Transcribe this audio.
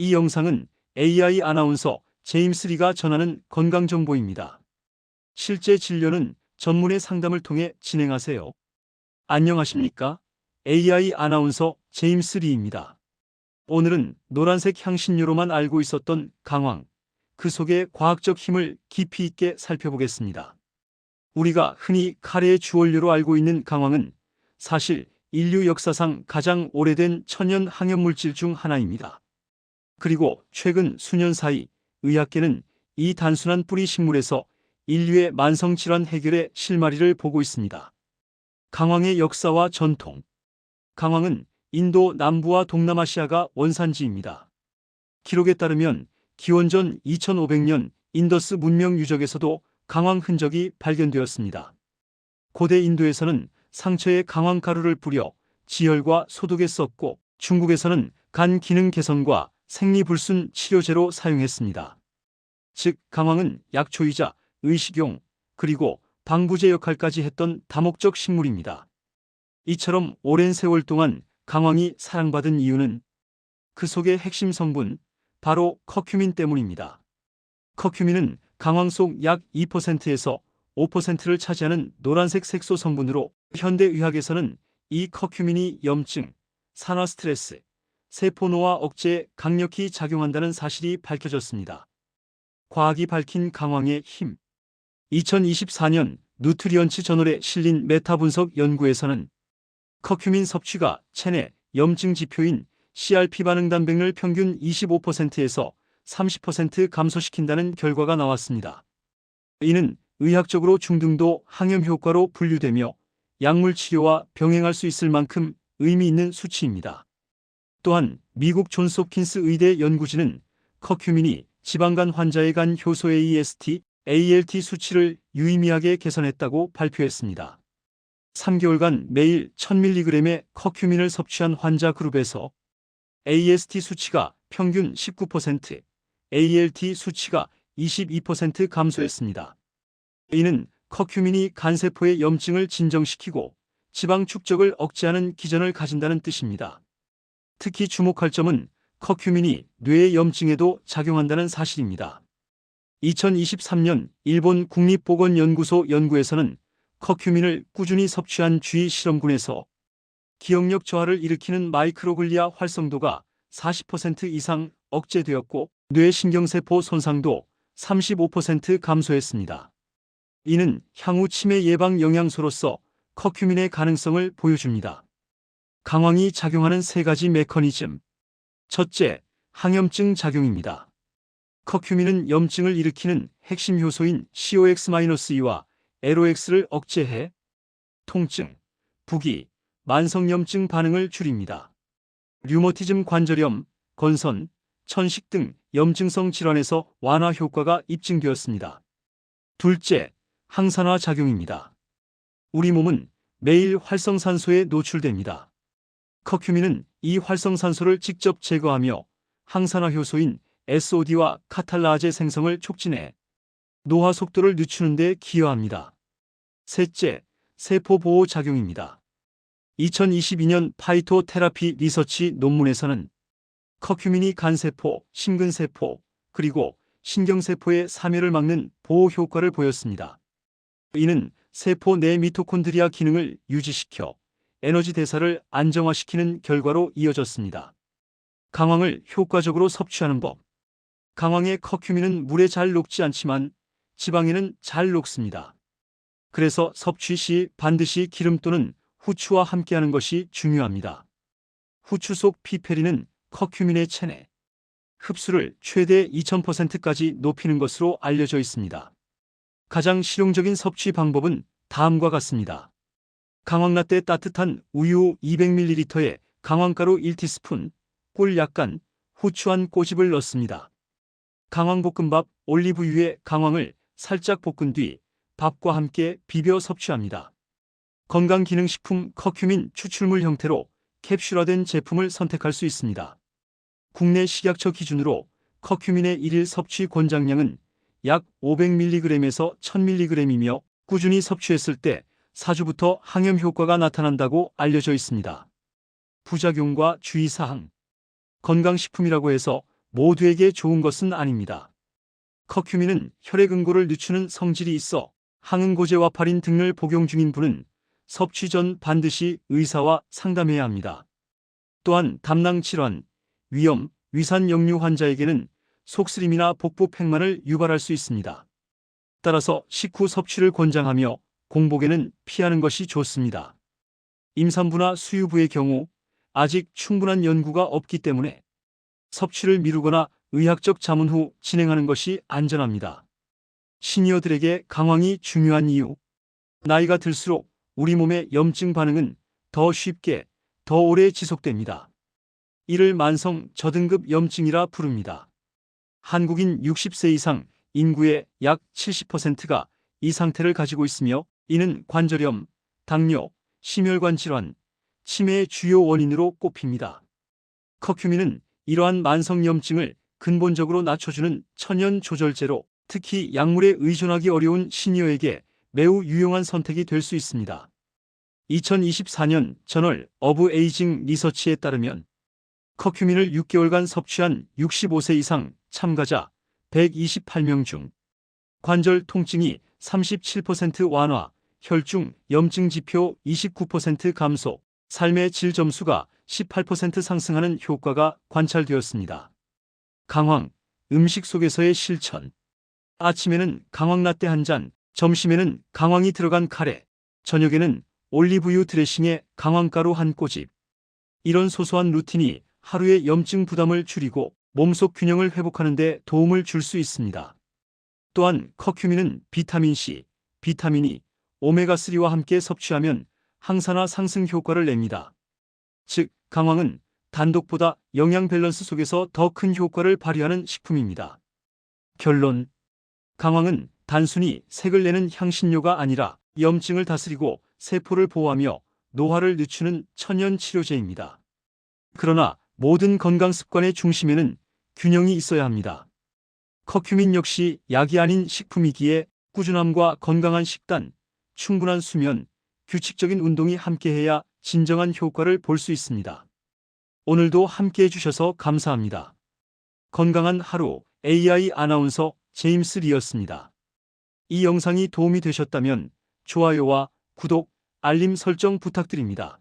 이 영상은 AI 아나운서 제임스 리가 전하는 건강 정보입니다. 실제 진료는 전문의 상담을 통해 진행하세요. 안녕하십니까? AI 아나운서 제임스 리입니다. 오늘은 노란색 향신료로만 알고 있었던 강황, 그 속의 과학적 힘을 깊이 있게 살펴보겠습니다. 우리가 흔히 카레의 주원료로 알고 있는 강황은 사실 인류 역사상 가장 오래된 천연 항염물질 중 하나입니다. 그리고 최근 수년 사이 의학계는 이 단순한 뿌리 식물에서 인류의 만성질환 해결의 실마리를 보고 있습니다. 강황의 역사와 전통. 강황은 인도 남부와 동남아시아가 원산지입니다. 기록에 따르면 기원전 2500년 인더스 문명 유적에서도 강황 흔적이 발견되었습니다. 고대 인도에서는 상처에 강황 가루를 뿌려 지혈과 소독에 썼고 중국에서는 간 기능 개선과 생리불순 치료제로 사용했습니다. 즉 강황은 약초이자 의식용 그리고 방부제 역할까지 했던 다목적 식물입니다. 이처럼 오랜 세월 동안 강황이 사랑받은 이유는 그 속의 핵심 성분 바로 커큐민 때문입니다. 커큐민은 강황 속 약 2%에서 5%를 차지하는 노란색 색소 성분으로 현대 의학에서는 이 커큐민이 염증, 산화 스트레스, 세포 노화 억제에 강력히 작용한다는 사실이 밝혀졌습니다. 과학이 밝힌 강황의 힘. 2024년 누트리언츠 저널에 실린 메타 분석 연구에서는 커큐민 섭취가 체내 염증 지표인 CRP 반응 단백을 평균 25%에서 30% 감소시킨다는 결과가 나왔습니다. 이는 의학적으로 중등도 항염 효과로 분류되며 약물 치료와 병행할 수 있을 만큼 의미 있는 수치입니다. 또한 미국 존스 홉킨스 의대 연구진은 커큐민이 지방간 환자의 간 효소 AST, ALT 수치를 유의미하게 개선했다고 발표했습니다. 3개월간 매일 1000mg의 커큐민을 섭취한 환자 그룹에서 AST 수치가 평균 19%, ALT 수치가 22% 감소했습니다. 이는 커큐민이 간세포의 염증을 진정시키고 지방 축적을 억제하는 기전을 가진다는 뜻입니다. 특히 주목할 점은 커큐민이 뇌의 염증에도 작용한다는 사실입니다. 2023년 일본 국립보건연구소 연구에서는 커큐민을 꾸준히 섭취한 쥐 실험군에서 기억력 저하를 일으키는 마이크로글리아 활성도가 40% 이상 억제되었고 뇌신경세포 손상도 35% 감소했습니다. 이는 향후 치매 예방 영양소로서 커큐민의 가능성을 보여줍니다. 강황이 작용하는 세 가지 메커니즘. 첫째, 항염증 작용입니다. 커큐민은 염증을 일으키는 핵심 효소인 COX-2와 LOX를 억제해 통증, 부기, 만성염증 반응을 줄입니다. 류머티즘 관절염, 건선, 천식 등 염증성 질환에서 완화 효과가 입증되었습니다. 둘째, 항산화 작용입니다. 우리 몸은 매일 활성산소에 노출됩니다. 커큐민은 이 활성산소를 직접 제거하며 항산화 효소인 SOD와 카탈라제 생성을 촉진해 노화 속도를 늦추는 데 기여합니다. 셋째, 세포 보호 작용입니다. 2022년 파이토 테라피 리서치 논문에서는 커큐민이 간세포, 심근세포, 그리고 신경세포의 사멸을 막는 보호 효과를 보였습니다. 이는 세포 내 미토콘드리아 기능을 유지시켜 에너지 대사를 안정화시키는 결과로 이어졌습니다. 강황을 효과적으로 섭취하는 법. 강황의 커큐민은 물에 잘 녹지 않지만 지방에는 잘 녹습니다. 그래서 섭취 시 반드시 기름 또는 후추와 함께하는 것이 중요합니다. 후추 속 피페린은 커큐민의 체내 흡수를 최대 2000%까지 높이는 것으로 알려져 있습니다. 가장 실용적인 섭취 방법은 다음과 같습니다. 강황라떼 따뜻한 우유 200ml에 강황가루 1티스푼, 꿀 약간, 후추 한 꼬집을 넣습니다. 강황볶음밥 올리브유에 강황을 살짝 볶은 뒤 밥과 함께 비벼 섭취합니다. 건강기능식품 커큐민 추출물 형태로 캡슐화된 제품을 선택할 수 있습니다. 국내 식약처 기준으로 커큐민의 1일 섭취 권장량은 약 500mg에서 1000mg이며 꾸준히 섭취했을 때 4주부터 항염 효과가 나타난다고 알려져 있습니다. 부작용과 주의사항 건강식품이라고 해서 모두에게 좋은 것은 아닙니다. 커큐민은 혈액 응고를 늦추는 성질이 있어 항응고제 와파린 등을 복용 중인 분은 섭취 전 반드시 의사와 상담해야 합니다. 또한 담낭 질환, 위염, 위산 역류 환자에게는 속쓰림이나 복부 팽만을 유발할 수 있습니다. 따라서 식후 섭취를 권장하며 공복에는 피하는 것이 좋습니다. 임산부나 수유부의 경우 아직 충분한 연구가 없기 때문에 섭취를 미루거나 의학적 자문 후 진행하는 것이 안전합니다. 시니어들에게 강황이 중요한 이유. 나이가 들수록 우리 몸의 염증 반응은 더 쉽게, 더 오래 지속됩니다. 이를 만성 저등급 염증이라 부릅니다. 한국인 60세 이상 인구의 약 70%가 이 상태를 가지고 있으며 이는 관절염, 당뇨, 심혈관 질환, 치매의 주요 원인으로 꼽힙니다. 커큐민은 이러한 만성염증을 근본적으로 낮춰주는 천연 조절제로 특히 약물에 의존하기 어려운 시니어에게 매우 유용한 선택이 될 수 있습니다. 2024년 저널 어브 에이징 리서치에 따르면 커큐민을 6개월간 섭취한 65세 이상 참가자 128명 중 관절 통증이 37% 완화, 혈중 염증 지표 29% 감소, 삶의 질 점수가 18% 상승하는 효과가 관찰되었습니다. 강황, 음식 속에서의 실천. 아침에는 강황 라떼 한 잔, 점심에는 강황이 들어간 카레, 저녁에는 올리브유 드레싱에 강황가루 한 꼬집. 이런 소소한 루틴이 하루의 염증 부담을 줄이고 몸속 균형을 회복하는 데 도움을 줄 수 있습니다. 또한 커큐민은 비타민C, 비타민이 오메가3와 함께 섭취하면 항산화 상승 효과를 냅니다. 즉, 강황은 단독보다 영양 밸런스 속에서 더 큰 효과를 발휘하는 식품입니다. 결론. 강황은 단순히 색을 내는 향신료가 아니라 염증을 다스리고 세포를 보호하며 노화를 늦추는 천연 치료제입니다. 그러나 모든 건강 습관의 중심에는 균형이 있어야 합니다. 커큐민 역시 약이 아닌 식품이기에 꾸준함과 건강한 식단, 충분한 수면, 규칙적인 운동이 함께해야 진정한 효과를 볼 수 있습니다. 오늘도 함께 해 주셔서 감사합니다. 건강한 하루 AI 아나운서 제임스 리였습니다. 이 영상이 도움이 되셨다면 좋아요와 구독, 알림 설정 부탁드립니다.